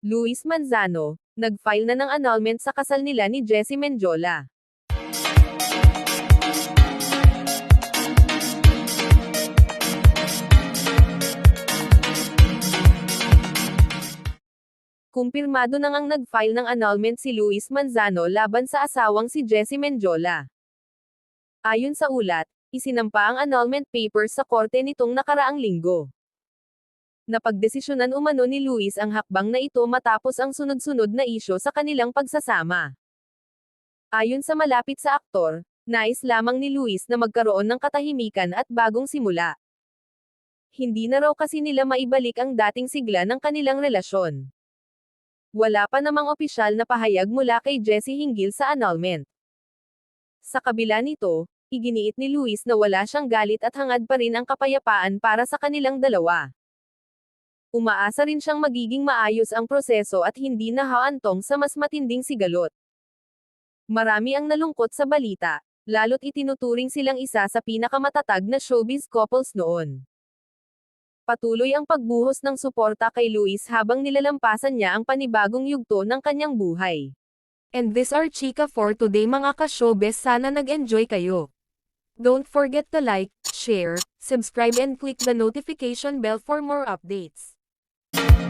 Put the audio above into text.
Luis Manzano, nag-file na ng annulment sa kasal nila ni Jessie Menjola. Kumpirmado na ngang nag-file ng annulment si Luis Manzano laban sa asawang si Jessie Menjola. Ayon sa ulat, isinampa ang annulment papers sa korte nitong nakaraang linggo. Napagdesisyonan umano ni Luis ang hakbang na ito matapos ang sunod-sunod na isyo sa kanilang pagsasama. Ayon sa malapit sa aktor, nais lamang ni Luis na magkaroon ng katahimikan at bagong simula. Hindi na raw kasi nila maibalik ang dating sigla ng kanilang relasyon. Wala pa namang opisyal na pahayag mula kay Jessie hinggil sa annulment. Sa kabila nito, iginiit ni Luis na wala siyang galit at hangad pa rin ang kapayapaan para sa kanilang dalawa. Umaasa rin siyang magiging maayos ang proseso at hindi na haantong sa mas matinding sigalot. Marami ang nalungkot sa balita, lalo't itinuturing silang isa sa pinakamatatag na showbiz couples noon. Patuloy ang pagbuhos ng suporta kay Luis habang nilalampasan niya ang panibagong yugto ng kanyang buhay. And this are Chika for today mga ka-showbiz sana nag-enjoy kayo. Don't forget to like, share, subscribe and click the notification bell for more updates. Thank you